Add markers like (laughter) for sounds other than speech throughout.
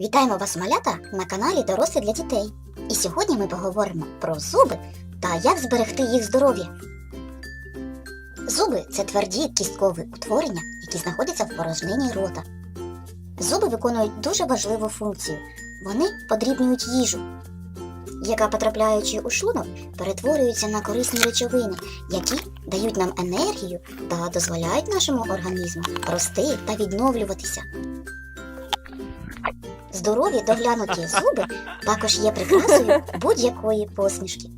Вітаємо вас, малята, на каналі Дорослі для дітей. І сьогодні ми поговоримо про зуби та як зберегти їх здоров'я. Зуби це тверді кісткові утворення, які знаходяться в порожнині рота. Зуби виконують дуже важливу функцію. Вони подрібнюють їжу, яка, потрапляючи у шлунок, перетворюється на корисні речовини, які дають нам енергію та дозволяють нашому організму рости та відновлюватися. Здорові доглянуті зуби також є прикрасою будь-якої посмішки.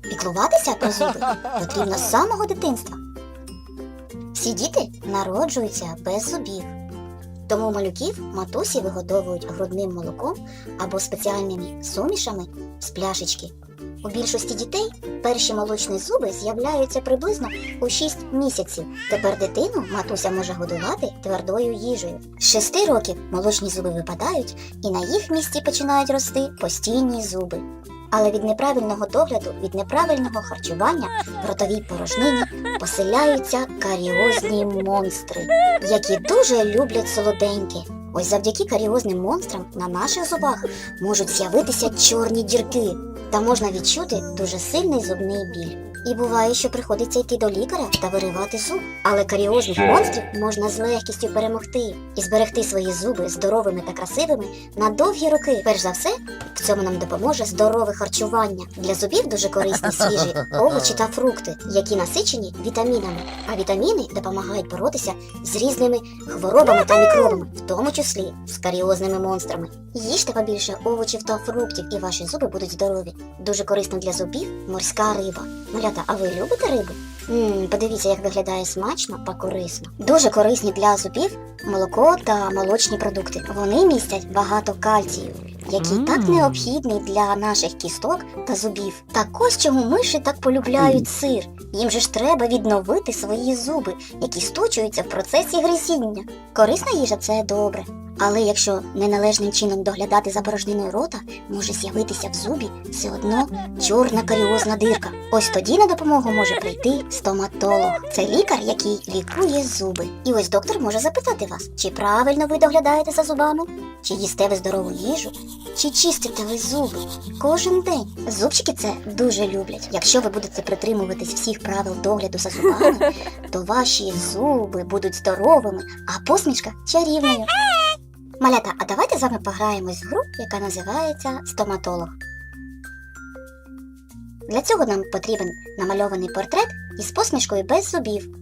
Піклуватися про зуби потрібно з самого дитинства. Всі діти народжуються без зубів. Тому малюків матусі вигодовують грудним молоком або спеціальними сумішами з пляшечки. У більшості дітей перші молочні зуби з'являються приблизно у 6 місяців. Тепер дитину матуся може годувати твердою їжею. З 6 років молочні зуби випадають, і на їх місці починають рости постійні зуби. Але від неправильного догляду, від неправильного харчування в ротовій порожнині поселяються каріозні монстри, які дуже люблять солоденьке. Ось завдяки каріозним монстрам на наших зубах можуть з'явитися чорні дірки, та можна відчути дуже сильний зубний біль. І буває, що приходиться йти до лікаря та виривати зуб. Але каріозних монстрів можна з легкістю перемогти і зберегти свої зуби здоровими та красивими на довгі роки. Перш за все, в цьому нам допоможе здорове харчування. Для зубів дуже корисні свіжі (laughs) овочі та фрукти, які насичені вітамінами. А вітаміни допомагають боротися з різними хворобами та мікробами, в тому числі з каріозними монстрами. Їжте побільше овочів та фруктів, і ваші зуби будуть здорові. Дуже корисно для зубів морська риба. Малята, а ви любите рибу? Ммм, подивіться, як виглядає смачно та корисно. Дуже корисні для зубів молоко та молочні продукти. Вони містять багато кальцію, який так необхідний для наших кісток та зубів. Так ось чому миші так полюбляють сир. Їм же ж треба відновити свої зуби, які сточуються в процесі гризіння. Корисна їжа це добре. Але якщо неналежним чином доглядати за порожниною рота, може з'явитися в зубі все одно чорна каріозна дирка. Ось тоді на допомогу може прийти стоматолог. Це лікар, який лікує зуби. І ось доктор може запитати вас, чи правильно ви доглядаєте за зубами, чи їсте ви здорову їжу, чи чистите ви зуби кожен день. Зубчики це дуже люблять. Якщо ви будете притримуватись всіх правил догляду за зубами, то ваші зуби будуть здоровими, а посмішка чарівною. Малята, а давайте з вами пограємось в гру, яка називається стоматолог. Для цього нам потрібен намальований портрет із посмішкою без зубів.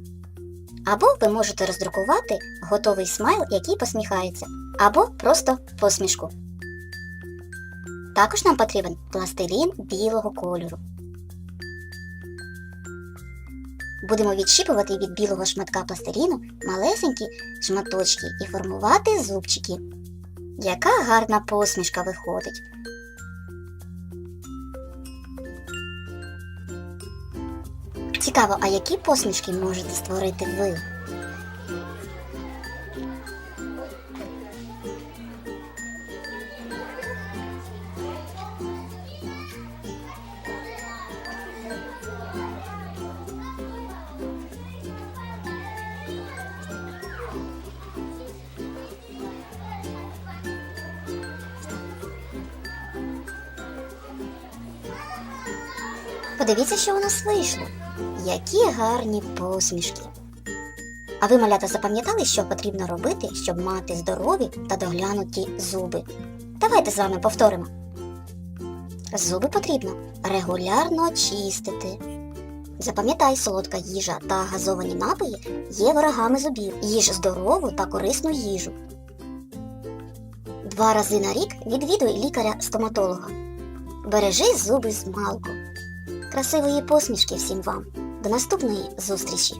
Або ви можете роздрукувати готовий смайл, який посміхається, або просто посмішку. Також нам потрібен пластилін білого кольору. Будемо відщіпувати від білого шматка пластиліну малесенькі шматочки і формувати зубчики. Яка гарна посмішка виходить. Цікаво, а які посмішки можете створити ви? Подивіться, що у нас вийшло. Які гарні посмішки. А ви, малята, запам'ятали, що потрібно робити, щоб мати здорові та доглянуті зуби? Давайте з вами повторимо. Зуби потрібно регулярно чистити. Запам'ятай, солодка їжа та газовані напої є ворогами зубів. Їж здорову та корисну їжу. Два рази на рік відвідуй лікаря-стоматолога. Бережи зуби з малку. Красивої посмішки всім вам. До наступної зустрічі!